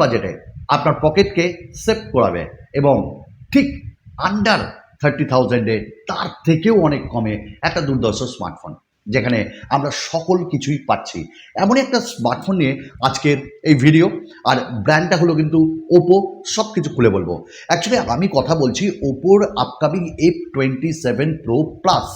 বাজেটে আপনার পকেটকে সেভ করাবে এবং ঠিক আন্ডার থার্টি থাউজেন্ডে তার থেকেও অনেক কমে একটা দুর্দর্শ স্মার্টফোন যেখানে আমরা সকল কিছুই পাচ্ছি। এমনই একটা স্মার্টফোন নিয়ে আজকের এই ভিডিও আর ব্র্যান্ডটা হলো কিন্তু ওপো সব কিছু খুলে বলব। অ্যাকচুয়ালি আমি কথা বলছি ওপোর upcoming F twenty seven pro plus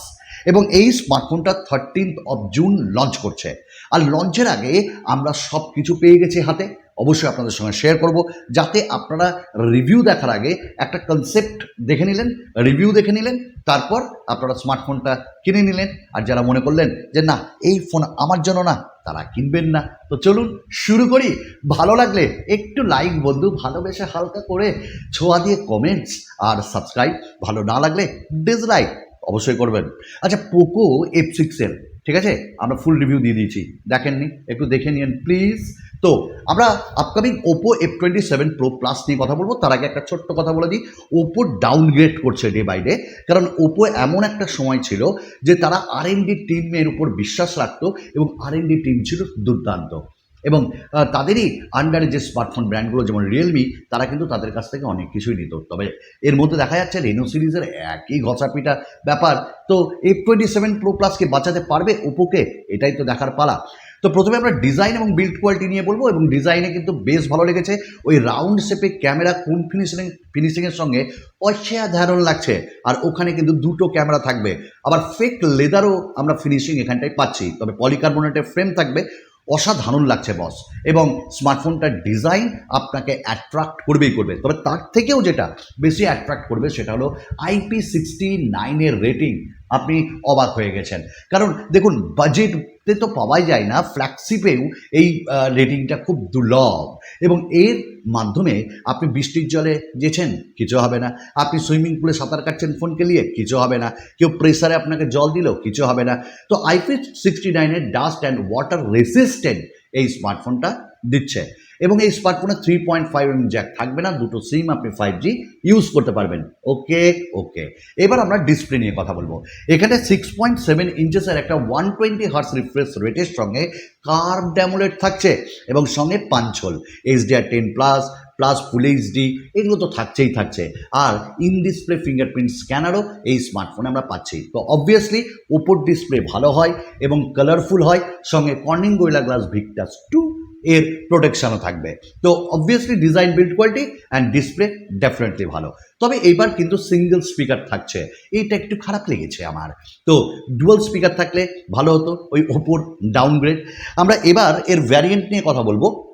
এবং এই স্মার্টফোনটা থার্টিন্থ অফ জুন লঞ্চ করছে। আর লঞ্চের আগে আমরা সব কিছু পেয়ে গেছি হাতে। অবশ্যই আপনাদের সঙ্গে শেয়ার করব। যাতে আপনারা রিভিউ দেখার আগে একটা কনসেপ্ট দেখে নিলেন রিভিউ দেখে নিলেন, তারপর আপনারা স্মার্টফোনটা কিনে নিলেন। আর যারা মনে করলেন যে, না, এই ফোন আমার জন্য না, তারা কিনবেন না। তো চলুন শুরু করি। ভালো লাগলে একটু লাইক বন্ধু, ভালোবেসে হালকা করে ছোঁয়া দিয়ে কমেন্টস আর সাবস্ক্রাইব ভালো না লাগলে ডিসলাইক অবশ্যই করবেন। আচ্ছা পোকো এফ সিক্সের ঠিক আছে? আমরা ফুল রিভিউ দিয়ে দিয়েছি। দেখেননি? একটু দেখে নিন প্লিজ তো আমরা upcoming Oppo F twenty seven pro plus নিয়ে কথা বলব। তার আগে একটা ছোট্ট কথা বলে দিই। ওপো ডাউনগ্রেড করছে ডে বাই ডে কারণ ওপো এমন একটা সময় ছিল যে তারা আর এন ডি টিমের উপর বিশ্বাস রাখতো এবং আর এন ডি টিম ছিল দুর্দান্ত। এবং তাদেরই আন্ডারে যে স্মার্টফোন ব্র্যান্ডগুলো যেমন রিয়েলমি তারা কিন্তু তাদের কাছ থেকে অনেক কিছুই নিত। তবে এর মধ্যে দেখা যাচ্ছে রেনো সিরিজের একই ঘষাপিটা ব্যাপার। তো এফ টোয়েন্টি সেভেন প্রো প্লাসকে বাঁচাতে পারবে ওপোকে এটাই তো দেখার পালা। তো প্রথমে আমরা ডিজাইন এবং বিল্ড কোয়ালিটি নিয়ে বলব এবং ডিজাইনে কিন্তু বেশ ভালো লেগেছে। ওই রাউন্ড শেপে ক্যামেরা কোন ফিনিশিং ফিনিশিংয়ের সঙ্গে অসাধারণ লাগছে। আর ওখানে কিন্তু দুটো ক্যামেরা থাকবে। আবার ফেক লেদারও আমরা ফিনিশিং এখানটায় পাচ্ছি। তবে পলিকার্বনেটের ফ্রেম থাকবে। অসাধারণ লাগছে বস এবং স্মার্টফোনটার ডিজাইন আপনাকে অ্যাট্রাক্ট করবেই করবে। তবে তার থেকেও যেটা বেশি অ্যাট্রাক্ট করবে সেটা হলো আইপি সিক্সটি নাইনের রেটিং আপনি অবাক হয়ে গেছেন। কারণ দেখুন বাজেটে তো পাওয়াই যায় না ফ্ল্যাগশিপেও এই রেটিংটা খুব দুর্লভ। এবং এর মাধ্যমে আপনি বৃষ্টির জলে গেছেন কিছু হবে না। আপনি সুইমিং পুলে সাঁতার কাটছেন ফোনকে নিয়ে, কিছু হবে না। কেউ প্রেসারে আপনাকে জল দিলেও কিছু হবে না। তো আইপি সিক্সটি নাইনের ডাস্ট অ্যান্ড ওয়াটার রেসিস্টেন্ট এই স্মার্টফোনটা দিচ্ছে। এবং এই স্মার্টফোনে three point five M jack থাকবে না, দুটো সিম আপনি ফাইভ জি ইউজ করতে পারবেন। ওকে ওকে। এবার আমরা ডিসপ্লে নিয়ে কথা বলব। এখানে সিক্স পয়েন্ট সেভেন ইঞ্চেসের একটা ওয়ান টোয়েন্টি হার্স রিফ্রেশ রেটের সঙ্গে কার্ভ ড্যামোলেট থাকছে এবং সঙ্গে পাঞ্চল HDR ten plus plus full HD এগুলো তো থাকছেই থাকছে। আর ইন ডিসপ্লে ফিঙ্গারপ্রিন্ট স্ক্যানারও এই স্মার্টফোনে আমরা পাচ্ছি। তো অবভিয়াসলি ওপর ডিসপ্লে ভালো হয় এবং কালারফুল হয়, সঙ্গে Corning gorilla glass victus two এর প্রোটেকশনও থাকবে। তো obviously design build quality and display definitely ভালো। তবে এইবার কিন্তু সিঙ্গেল স্পিকার থাকছে। এইটা একটু খারাপ লেগেছে আমার। তো ডুয়াল স্পিকার থাকলে ভালো হতো, ওই ওপর ডাউনগ্রেড আমরা এবার এর ভ্যারিয়েন্ট নিয়ে কথা বলব।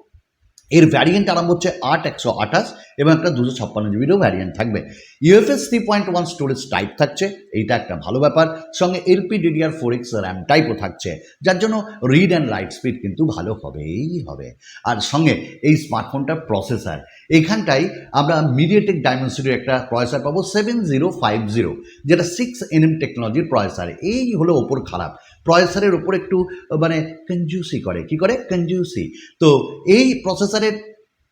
এর ভ্যারিয়েন্ট আরম্ভ হচ্ছে আট একশো আঠাশ এবং একটা দুশো ছাপ্পান্ন জিবিরও ভ্যারিয়েন্ট থাকবে। UFS three point one storage type থাকছে, এইটা একটা ভালো ব্যাপার। সঙ্গে LP DDR four X RAM টাইপও থাকছে, যার জন্য রিড অ্যান্ড রাইট স্পিড কিন্তু ভালো হবেই হবে। আর সঙ্গে এই স্মার্টফোনটার প্রসেসার এখানটাই আমরা মিডিয়াটেক ডায়মেন্সিটির একটা প্রসেসর পাবো সেভেন জিরো ফাইভ জিরো যেটা সিক্স এনএম টেকনোলজির প্রসেসর এই হলো ওপর খারাপ। প্রসেসরের ওপর একটু মানে কনজুসি করে। কি করে? কনজুসি তো এই প্রসেসরের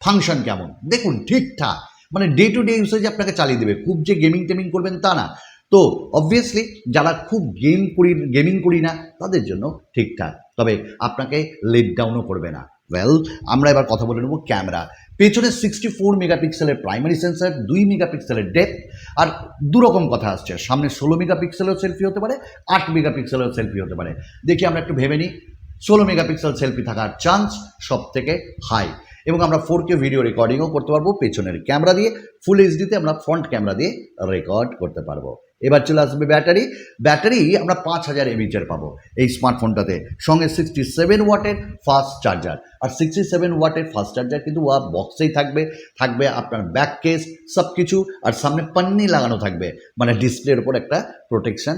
ফাংশন কেমন? দেখুন, ঠিকঠাক। মানে ডে টু ডে ইউসেজ আপনাকে চালিয়ে দেবে। খুব যে গেমিং টেমিং করবেন তা না। তো অবভিয়াসলি যারা খুব গেম করি গেমিং করি না, তাদের জন্য ঠিকঠাক। তবে আপনাকে লেট ডাউনও করবে না। ওয়েল আমরা এবার কথা বলে নেব ক্যামেরা। পেছনে সিক্সটি ফোর মেগাপিক্সেলের প্রাইমারি সেন্সার দুই মেগাপিক্সেলের ডেপথ আর দুরকম কথা আসছে। সামনে ষোলো মেগাপিক্সেলের সেলফি হতে পারে, আট মেগাপিক্সেলের সেলফি হতে পারে। দেখি আমরা একটু ভেবে নিই। ষোলো মেগাপিক্সেল সেলফি থাকার চান্স সব থেকে হাই এবং আমরা ফোর কে ভিডিও রেকর্ডিংও করতে পারব পেছনের ক্যামেরা দিয়ে ফুল এইচডিতে আমরা ফ্রন্ট ক্যামেরা দিয়ে রেকর্ড করতে পারব। এবার চলে আসবে ব্যাটারি। ব্যাটারি আমরা পাঁচ হাজার এমএচের পাবো এই স্মার্টফোনটাতে সঙ্গে সিক্সটি সেভেন ওয়াটের ফাস্ট চার্জার আর সিক্সটি সেভেন ওয়াটের ফাস্ট চার্জার কিন্তু ওয়া বক্সেই থাকবে। থাকবে আপনার ব্যাক কেস সব কিছু আর সামনে পান্নি লাগানো থাকবে। মানে ডিসপ্লের ওপর একটা প্রোটেকশন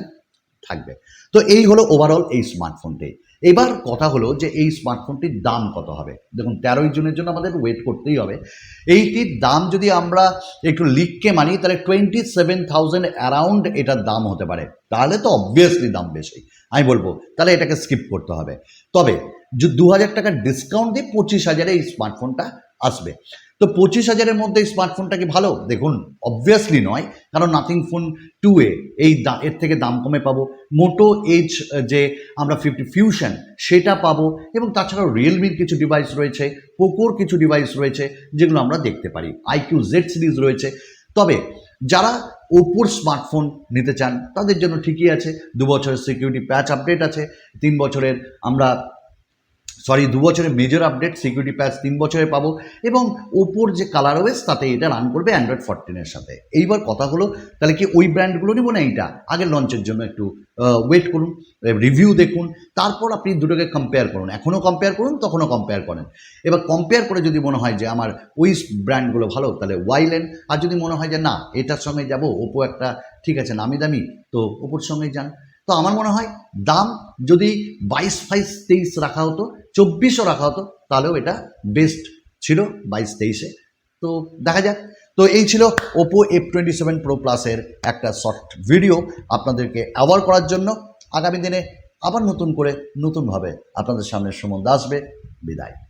থাকবে। তো এই হলো ওভারঅল এই স্মার্টফোনটি এবার কথা হলো যে এই স্মার্টফোনটির দাম কত হবে? দেখুন, তেরোই জুনের জন্য আমাদের ওয়েট করতেই হবে। এইটির দাম যদি আমরা একটু লিখকে মানি, তাহলে টোয়েন্টি সেভেন থাউজেন্ড অ্যারাউন্ড এটার দাম হতে পারে। তাহলে তো অবভিয়াসলি দাম বেশি। আমি বলব, তাহলে এটাকে স্কিপ করতে হবে। তবে, দু হাজার টাকার ডিসকাউন্ট দিয়ে পঁচিশ হাজারে এই স্মার্টফোনটা আসবে। তো পঁচিশ হাজারের মধ্যে স্মার্টফোনটা কি ভালো? দেখুন অবভিয়াসলি নয়, কারণ নাথিং ফোন টু এ এই এর থেকে দাম কমে পাবো। মোটো এইচ যে আমরা ফিফটি ফিউশন সেটা পাবো। এবং তাছাড়াও রিয়েলমির কিছু ডিভাইস রয়েছে পোকোর কিছু ডিভাইস রয়েছে, যেগুলো আমরা দেখতে পারি। আইকিউ জেড সিরিজ রয়েছে। তবে যারা ওপোর স্মার্টফোন নিতে চান, তাদের জন্য ঠিকই আছে। দু বছরের সিকিউরিটি প্যাচ আপডেট আছে। তিন বছরের আমরা সরি দু বছরের মেজর আপডেট সিকিউরিটি প্যাচ তিন বছরে পাবো এবং ওপোর যে কালার ওয়েস তাতে এটা রান করবে অ্যান্ড্রয়েড ফোরটিনের সাথে। এইবার কথা হলো, তাহলে কি ওই ব্র্যান্ডগুলো নেব না এইটা? আগের লঞ্চের জন্য একটু ওয়েট করুন রিভিউ দেখুন, তারপর আপনি দুটোকে কম্পেয়ার করুন। এখনও কম্পেয়ার করুন, তখনও কম্পেয়ার করেন। এবার কম্পেয়ার করে যদি মনে হয় যে আমার ওই ব্র্যান্ডগুলো ভালো, তাহলে ওয়াইলেন আর যদি মনে হয় যে না, এটার সঙ্গে যাব ওপো একটা ঠিক আছে, নামি দামি, তো ওপোর সঙ্গে যান। তো আমার মনে হয় দাম যদি বাইশ ফাইশ তেইশ রাখা হতো, চব্বিশও রাখা হতো, তাহলেও এটা বেস্ট ছিল বাইশ তেইশে তো দেখা যাক। তো এই ছিল Oppo F twenty seven pro প্লাসের একটা শর্ট ভিডিও আপনাদেরকে অ্যাওয়ার করার জন্য। আগামী দিনে আবার নতুন করে, নতুনভাবে আপনাদের সামনে সম্বন্ধে আসবে। বিদায়।